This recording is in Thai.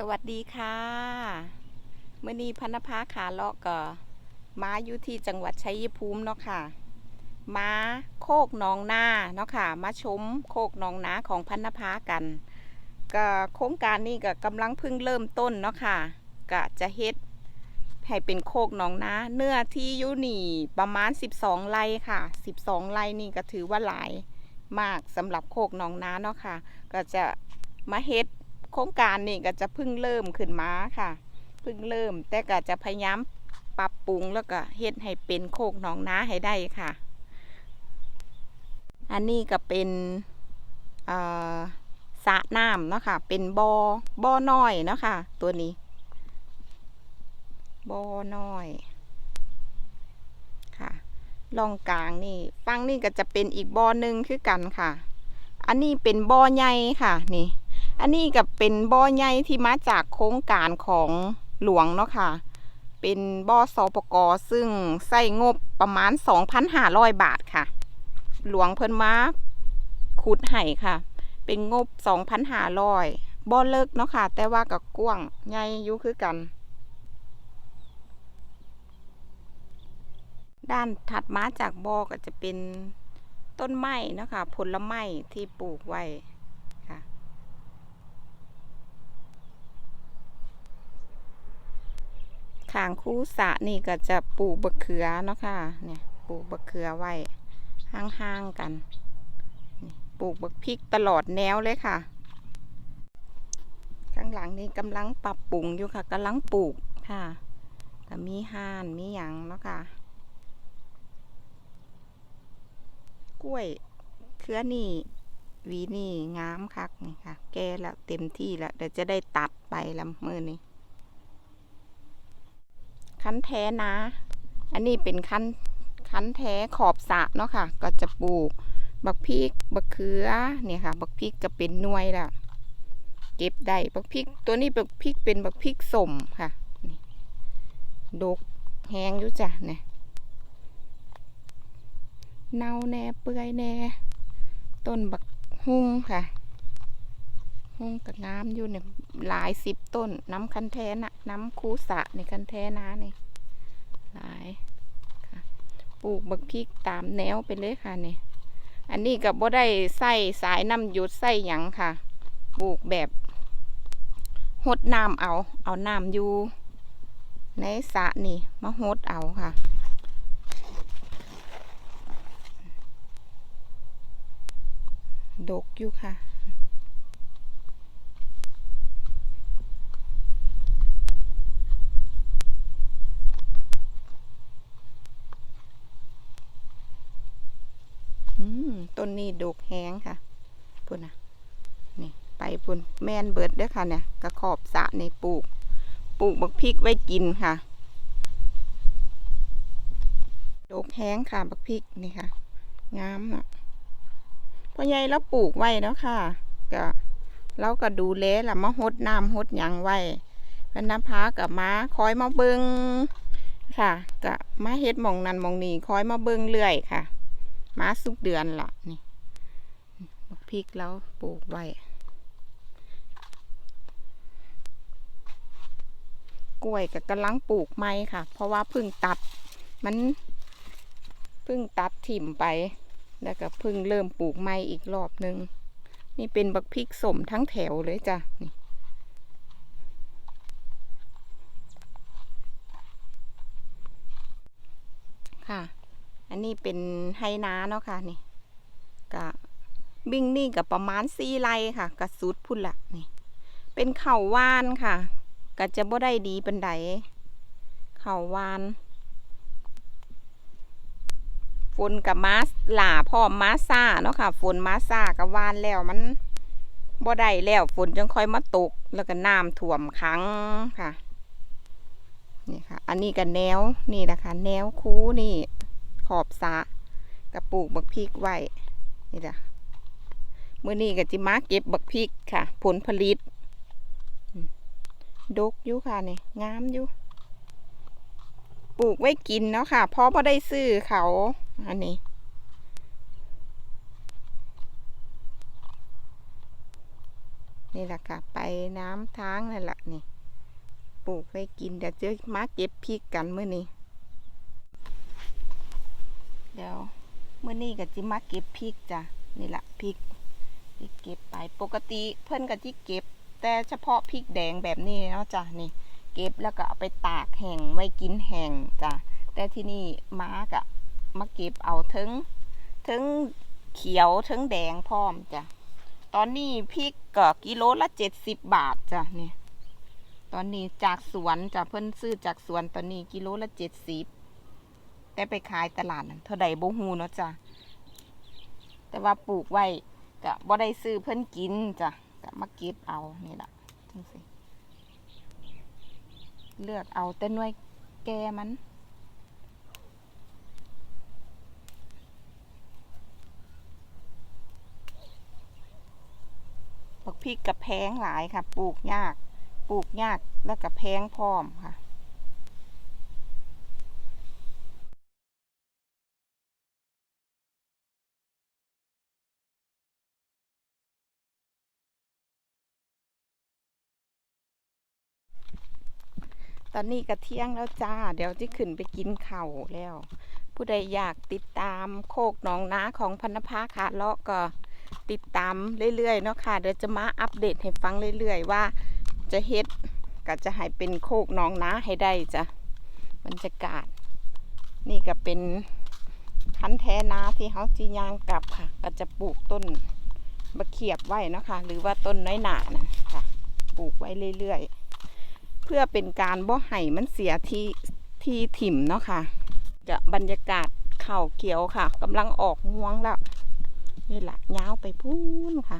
สวัสดีค่ะเมื่อนี้พันธภาขาเลาะก็มาอยู่ที่จังหวัดชัยภูมิเนาะค่ะมาโคกหนองนาเนาะค่ะมาชมโคกหนองนาของพันธภากันก็โครงการนี้ก็กำลังเพิ่งเริ่มต้นเนาะค่ะก็จะเฮ็ดให้เป็นโคกหนองนาเนื้อที่อยู่นี่ประมาณ 12 ไร่ค่ะ 12 ไร่นี่ก็ถือว่าหลายมากสำหรับโคกหนองนาเนาะค่ะ ก็จะมาเฮ็ด โครงการนี่ก็จะเพิ่งเริ่มขึ้นมาค่ะ เพิ่งเริ่ม แต่ก็จะพยายามปรับปรุงแล้วก็เฮ็ดให้เป็นโคกหนองนาให้ได้ค่ะ อันนี้ก็เป็นสระน้ำเนาะค่ะ เป็นบอ่อบ่อน้อยเนาะค่ะ ตัวนี้บ่อน้อยค่ะล่องกลางนี่ฟังนี่ก็จะเป็นอีกบ่อหนึ่งคือกันค่ะ อันนี้เป็นบ่อใหญ่ค่ะนี่ อันนี้ก็เป็นบ่อใหญ่ที่มาจากโครงการของหลวงเนาะค่ะ เป็นบ่อสปกซึ่งใส่งบประมาณ 2,500 บาทค่ะ หลวงเพิ่นมาขุดให้ค่ะ เป็นงบ 2,500บ่อเลิกเนาะค่ะ แต่ว่าก็กว้างใหญ่ยู่คือกัน ด้านถัดมาจากบ่อก็จะเป็นต้นไม้เนาะค่ะ ผลไม้ที่ปลูกไว้ค่ะ ขางคู่สะนี่ก็จะปลูกบะเขือเนาะค่ะ เนี่ยปลูกบะเขือไว้ห่างๆกัน ปลูกบักพริกตลอดแนวเลยค่ะ ข้างหลังนี่กำลังปรับปรุงอยู่ค่ะกำลังปลูกค่ะก็มีห่านมีหยังเนาะค่ะ กล้วยเครือนี่วีนี่งามคักนี่ค่ะ แก่แล้วเต็มที่แล้วเดี๋ยวจะได้ตัดไปลำมือนี้ คั้นแท้นะ อันนี้เป็นคั้นคั้นแท้ขอบสะเนาะค่ะ ก็จะปลูก บักพริกบักเขือเนี่ยค่ะ บักพริกก็เป็นหน่วยแล้วเก็บได้บักพริก ตัวนี้บักพริกเป็นบักพริกสมค่ะนี่ดกแห้งอยู่จ้ะเนี่ยเน่าแน่เปื่อยแน่ ต้นบักฮุ่งค่ะ ฮงกับน้ำอยู่เนี่ยหลายสิบต้น น้ำคันแท้นะน้ำคูสะในคันแท้นะนี่หลายค่ะปลูกบักพริกตามแนวไปเลยค่ะนี่อันนี้กับบ่ได้ใส่สายน้ำหยุดใส่หยังค่ะปลูกแบบหดน้ำเอา เอาน้ำอยู่ ในสระนี่มาหดเอาค่ะดกอยู่ค่ะ อืม ต้นนี้ดกแห้งค่ะพุ่นนะนี่ไปพุ่นแม่นเบิดเด้อค่ะเนี่ยกระขอบสะในปลูก ปลูกบักพริกไว้กินค่ะดกแห้งค่ะบักพริกนี่ค่ะงามอะพ่อใหญ่แล้วปลูกไว้แล้วค่ะก็เราก็ดูแลละมาหดน้ำหดหยังไว้พนน้ำพากับมาคอยมาเบิงค่ะก็มาเฮ็ดมองนันมองนี้คอยมาเบิงเรื่อยค่ะ มาสุกเดือนละนี่บักพริกแล้วปลูกไว้ กล้วยก็กำลังปลูกไม้ค่ะ เพราะว่าพิ่งตัด มันพิ่งตัดถิ่มไป แล้วก็พิ่งเริ่มปลูกไม้อีกรอบหนึ่งนี่เป็นบักพริกสมทั้งแถวเลยจ้ะนี่ค่ะ อั นนี้เป็นไฮนาเนาะค่ะนี่กะบิ้งนี่กับประมาณสี่ไร่ค่ะกระสุดพุ่นละนี่ เป็นเข่าว่านค่ะก็จะบ่ได้ดีเป็นไดเข่าว่าน ฝนกับมาหล่าพ่อมมาซ่าเนาะค่ะ ฝนมาซ่ากับวานแล้วมันบ่ได้แล้วฝนจังค่อยมาตก แล้วก็น้ำท่วมขังค่ะนี่ค่ะ อันนี้ก็แนวนี่นะคะแนวคูนี่ ขอบสะกระปลูกบักพริกไว้นี่จ้ะมื่อนี้ก็จิมาเก็บบักพริกค่ะ ผลผลิตดกอยู่ค่ะนี่งามอยู่ปลูกไว้กินเนาะค่ะ เพราะพอได้ซื้อเขาอันนี้นนี่แหละค่ะ ไปน้ำทางนั่นแหละนี่ ปลูกไว้กินเดี๋ยวจะมาเก็บพริกกันเมื่อนี้ เดี๋ยวเมื่อนี้ก็จิมาเก็บพริกจ้ะนี่แหละพริกที่เก็บไปปกติเพื่อนก็ที่เก็บ แต่เฉพาะพริกแดงแบบนี้เนาะจ้ะนี่เก็บแล้วก็เอาไปตากแห้งไว้กินแห้งจ้ะแต่ที่นี่ม้ากะมาเก็บเอาถึงถึงเขียวถึงแดงพร้อมจ้ะตอนนี้พริกก็กิโลละเจ็ดสิบบาทจ้ะนี่ตอนนี้จากสวนจ้ะเพิ่อนซื้อจากสวนตอนนี้กิโลละเจ็ดสิบ แต่ไปขายตลาดนั้นเท่าใดบ่ฮู้เนาะจ้ะแต่ว่าปลูกไว้ก็บ่ได้ซื้อเพิ่นกินจ้ะก็มาเก็บเอานี่ล่ะจังซี่เลือกเอาแต่หน่วยแก่มันบักพริกกับแพงหลายค่ะ ปลูกยาก ปลูกยากแล้วกับแพงพร้อมค่ะ อนนี้ก็เที่ยงแล้วจ้า เดี๋ยวที่ขึ้นไปกินเข้าแล้ว ผู้ใดอยากติดตามโคกหนองนาของพันธภาขาเลาะก็ติดตามเรื่อยๆเนาะค่ะ เดี๋ยวจะมาอัปเดตให้ฟังเรื่อยๆว่าจะเฮ็ดก็จะให้เป็นโคกหนองนาให้ได้จ้ะบรรยากาศ นี่ก็เป็นคันแท้นาที่เขาจียางกลับค่ะ ก็จะปลูกต้นมะเขียบไว้เนาะค่ะ หรือว่าต้นน้อยหนานะค่ะ ปลูกไว้เรื่อยๆ พื่อเป็นการบ่ให้มันเสียที่ที่ถิ่มเนาะค่ะจะบรรยากาศเข่าเขียวค่ะกำลังออกงวงแล้ว นี่แหละยาวไปพูนค่ะ